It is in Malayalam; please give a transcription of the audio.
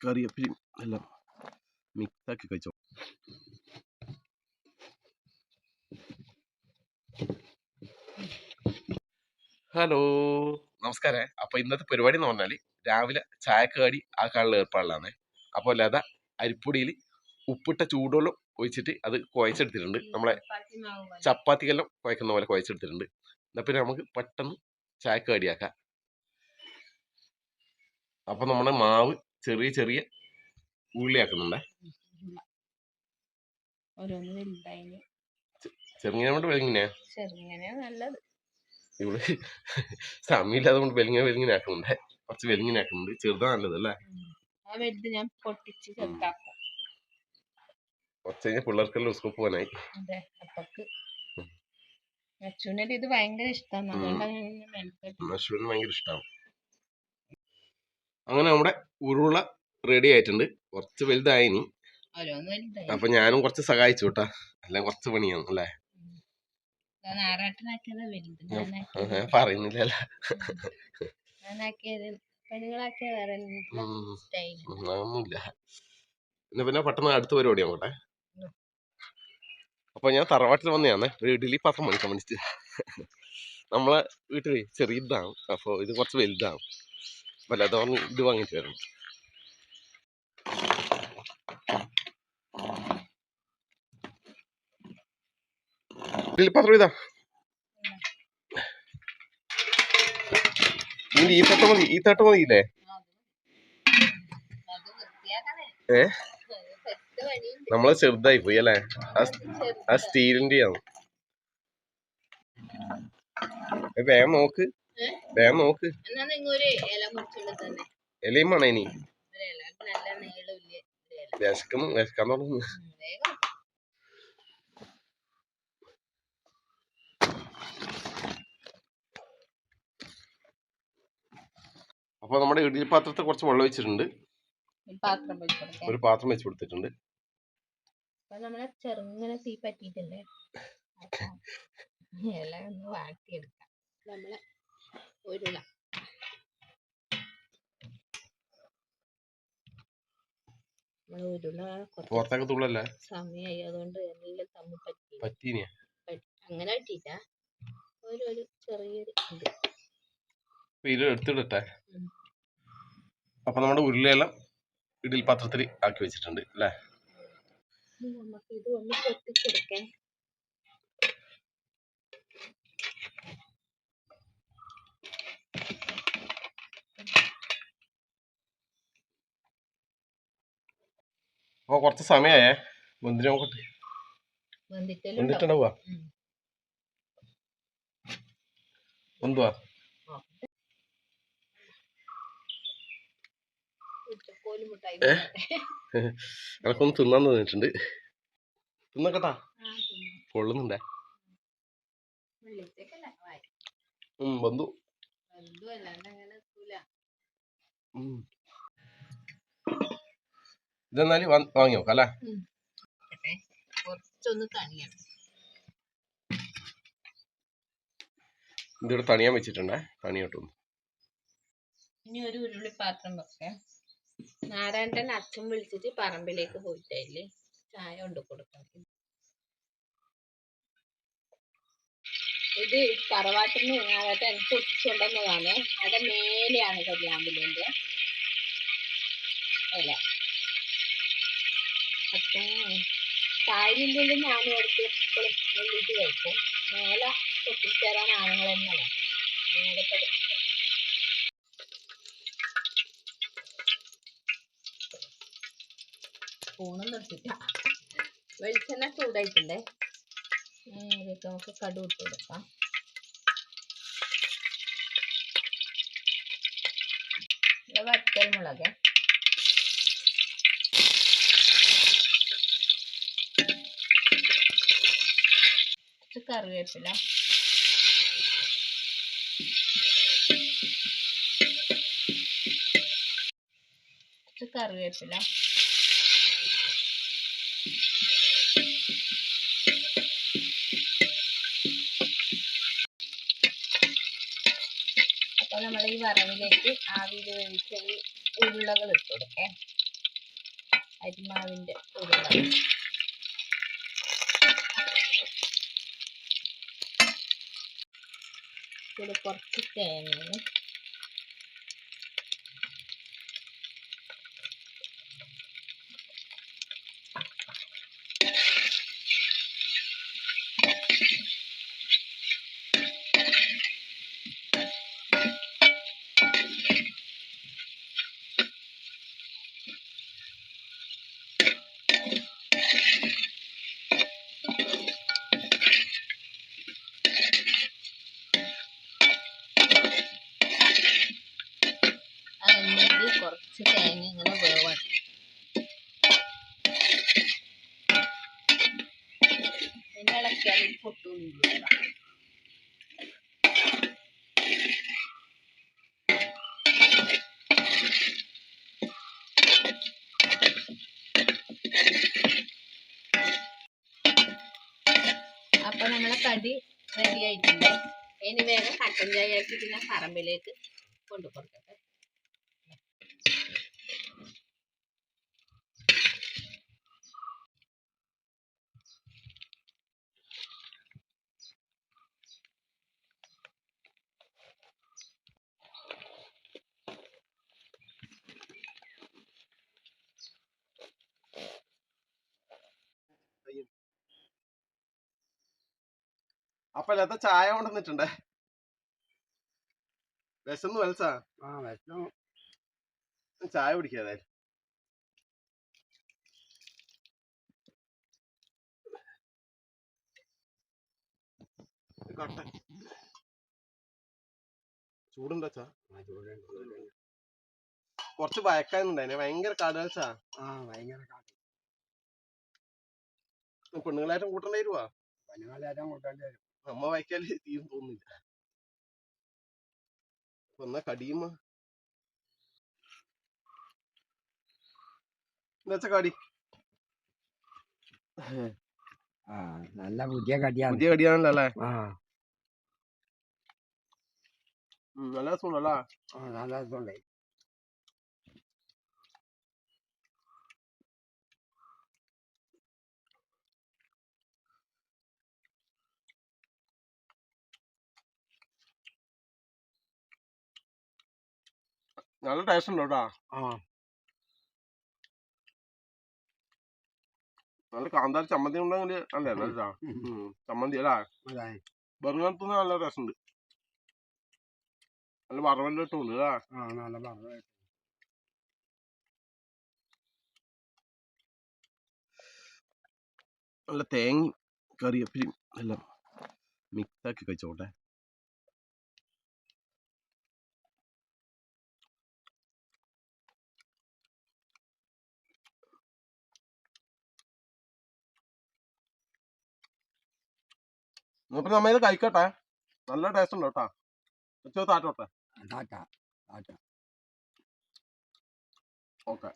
കറിയപ്പിരി എല്ലാം മിക്സാക്കി കഴിച്ചോ? ഹലോ. നമസ്കാരം. അപ്പൊ ഇന്നത്തെ പരിപാടി എന്ന് പറഞ്ഞാൽ രാവിലെ ചായക്കാടി ആക്കാനുള്ള ഏർപ്പാടിലാണ് അപ്പോൾ ലത അരിപ്പൊടിയിൽ ഉപ്പിട്ട ചൂടുവെള്ളം ഒഴിച്ചിട്ട് അത് കുഴച്ചെടുത്തിട്ടുണ്ട്. നമ്മളെ ചപ്പാത്തിക്കെല്ലാം കുഴക്കുന്ന പോലെ കുഴച്ചെടുത്തിട്ടുണ്ട്. എന്നാ പിന്നെ നമുക്ക് പെട്ടെന്ന് ചായക്ക് കടിയാക്കാം അപ്പൊ നമ്മുടെ മാവ് ചെറിയ ചെറിയ ഉള്ളിയാക്കുന്നുണ്ടേ. ഓരോന്ന് വലുതായിന് ചെറുങ്ങനെ കൊണ്ട് വെളിങ്ങനെ ചെറുങ്ങനെ നല്ലത്. ഇവിടെ സമയമില്ലാതെ കൊണ്ട് വെലിങ്ങനെ വെലിങ്ങനെ ആക്കുന്നുണ്ട്. കുറച്ച് വെലിങ്ങനെ ആക്കുന്നുണ്ട്. ചെറുതാ നല്ലത് അല്ലേ വലുത് ഞാൻ പൊട്ടിച്ച് ചെറുതാക്കും കുറച്ച് കഴിഞ്ഞാൽ പിള്ളേർക്കെല്ലാം സ്കൂൾ പോകാനായി. അപ്പക്ക് ഇത് ഭയങ്കര ഇഷ്ടമാണ് അശ്വിന് ഭയങ്കര ഇഷ്ടമാണ് അങ്ങനെ നമ്മുടെ ഉരുള റെഡി ആയിട്ടുണ്ട്. കുറച്ച് വലുതായിനി വലുതായി. അപ്പൊ ഞാനും കുറച്ച് സഹായിച്ചു കേട്ടാ അല്ല കുറച്ച് പണിയാണ് അല്ലേ? പറയുന്നില്ല ഒന്നുമില്ല പിന്നെ പെട്ടെന്ന് അടുത്ത പരിപാടി നോക്കട്ടെ അപ്പൊ ഞാൻ തറവാട്ടിൽ വന്നതാണ് ഒരു ഇഡ്ഡലി പാത്രം മണി വേണ്ടിട്ട്. നമ്മളെ വീട്ടിൽ ചെറിയ ഇതാണ് അപ്പോൾ ഇത് കുറച്ച് വലുതാണ്. അല്ലാതെ പറഞ്ഞ് ഇത് വാങ്ങിച്ചു തരണം ഇഡ്ഡലി പാത്രം ഇതാ. ഈ തട്ട് മതി. ഈ തട്ട് മതിയില്ലേ അത് നമ്മൾ ചെറുതായി പോയി അല്ലേ? ആ സ്റ്റീലിന്റെ ആണ് വേഗം നോക്ക്. വേഗം നോക്ക്. ഇലയും വേണം ഇനി? വിശക്കുന്നു വിശക്കാൻ തുടങ്ങുന്നു. ഉം, അപ്പൊ നമ്മുടെ ഇഡ്ഡലി പാത്രത്തിൽ കുറച്ച് വെള്ളം വെച്ചിട്ടുണ്ട് ഒരു പാത്രം വെച്ച് കൊടുത്തിട്ടുണ്ട്. അപ്പൊ നമ്മളെ ചെറുങ്ങനെ തീ പറ്റിയിട്ടുണ്ട് അപ്പൊ ഇല ഒന്ന് വാട്ടിയെടുക്കാം. നമ്മളെ ഉരുള. നമ്മളെ ഉരുള കുറച്ച് പുറത്തൊക്കെ തുള്ളല്ല? സമയമായി അതുകൊണ്ട് എല്ലാം തമ്മിൽ പറ്റി പറ്റീനിയാ അങ്ങനെ പറ്റിയില്ല. ഒരു ഒരു ചെറിയൊരു ഇത്. എടുത്തിടട്ടെ. അപ്പൊ നമ്മുടെ ഉരുളയെല്ലാം ഇടിൽ പാത്രത്തിൽ ആക്കി വെച്ചിട്ടുണ്ട് അല്ലേ? നമുക്ക് ഇത് ഒന്ന് പൊട്ടിച്ചെടുക്കേ. കൊറച്ച് കുറച്ച് സമയമായേ വെന്തിന് നോക്കട്ടെ വെന്തിട്ടുണ്ടാവുക. എന്തുവാ എനക്കൊന്ന് തിന്നാൻ തോന്നിട്ടുണ്ട് തിന്നക്കട്ടാ. പൊള്ളുന്നുണ്ടേ. ഉം ഇതെന്നാലും വാങ്ങി നോക്കാം അല്ലേ? ഇതിവിടെ തണിയാൻ വെച്ചിട്ടുണ്ടേ തണിയോട്ടൊന്ന്. ഇനി ഒരു ഉരുളി പാത്രം വെക്കാം. നാരായണൻ അച്ഛൻ വിളിച്ചിട്ട് പറമ്പിലേക്ക് പോയിട്ടില്ലേ? ചായ കൊണ്ട് കൊടുക്കണം ഇത് തറവാട്ടിൽ നിന്ന് എനിക്ക് ഒട്ടിച്ചുകൊണ്ടുവന്നതാണ് അവിടെ മേലെയാണ് കരിയാമ്പലിന്റെ ഇല. അപ്പം താഴിലെങ്കിലും ഞാൻ എടുത്ത് എപ്പോഴും കഴിക്കും മേലെ പൊട്ടിച്ചേരാൻ ആണുങ്ങളെന്നല്ല. മേലത്തെ സ്പൂണൊന്നും എടുത്തില്ല വെളിച്ചെണ്ണ ചൂടായിട്ടുണ്ടേ. ഇതിലേക്ക് നമുക്ക് കടു ഇട്ട് കൊടുക്കാം. വറ്റൽ മുളക്. കറിവേപ്പില. കറിവേപ്പില. വറവിലേക്ക് ആവിയിൽ വേവിച്ച ഈ ഉരുളകൾ ഇട്ട് കൊടുക്കേ. അരിമാവിന്റെ ഉരുളകൾ. ഇതിൽ കുറച്ച് തേങ്ങയും പൊട്ടൊന്നുമില്ല അപ്പൊ നമ്മളെ കടി റെഡി ആയിട്ടുണ്ട്. ഇനി വേഗം കട്ടൻ ചായ ആക്കി പിന്നെ പറമ്പിലേക്ക് കൊണ്ടു കൊടുക്കട്ടെ അപ്പൊ ലത ചായ കൊണ്ടുവന്നിട്ടുണ്ടേ. വിശന്ന് ആ വിഷം ചായ കുടിക്കാതെ കൊറച്ച് ചൂടുണ്ടോ ചാ ഭയക്കാനുണ്ടായിനെ ഭയങ്കര കടൽസാ ആ ഭയങ്കര കാറ്റ് പെണ്ണുങ്ങളായിട്ടും കൂട്ടേണ്ടി വരുവാ? പെണ്ണുങ്ങളായിട്ടും കൂട്ടേണ്ടി വരും. നമ്മ വായിക്കാൽ തീരും തോന്നുന്നില്ല അപ്പൊ എന്നാ കടിയുമ്മ എന്നുവെച്ചാ കടി ആ നല്ല പുതിയ കടിയാണ് പുതിയ കടിയാണല്ലോ അല്ലേ ആ ഉം, നല്ല രസമുണ്ടല്ലേ ആ നല്ല രസമുണ്ട് നല്ല ടേസ്റ്റ് ഉണ്ട് കേട്ടാ നല്ല കാന്താരി ചമ്മന്തി ഉണ്ടെങ്കിൽ അല്ലേ. നല്ല ചമ്മന്തി അല്ലേ? അതെ ബർഗാനത്ത് നല്ല ടേസ്റ്റ് ഉണ്ട്. നല്ല വറവല്ല ഇട്ടുണ്ട് അല്ലേ നല്ല തേങ്ങ കറിയപ്പിരി എല്ലാം മിക്സ് ആക്കി കഴിച്ചോട്ടെ. അപ്പൊ നമ്മ ഇത് കഴിക്കട്ടെ. നല്ല ടേസ്റ്റ് ഉണ്ട് കേട്ടാ. വെച്ചോ താറ്റോട്ടെ ടാറ്റ ടാറ്റ ഓക്കെ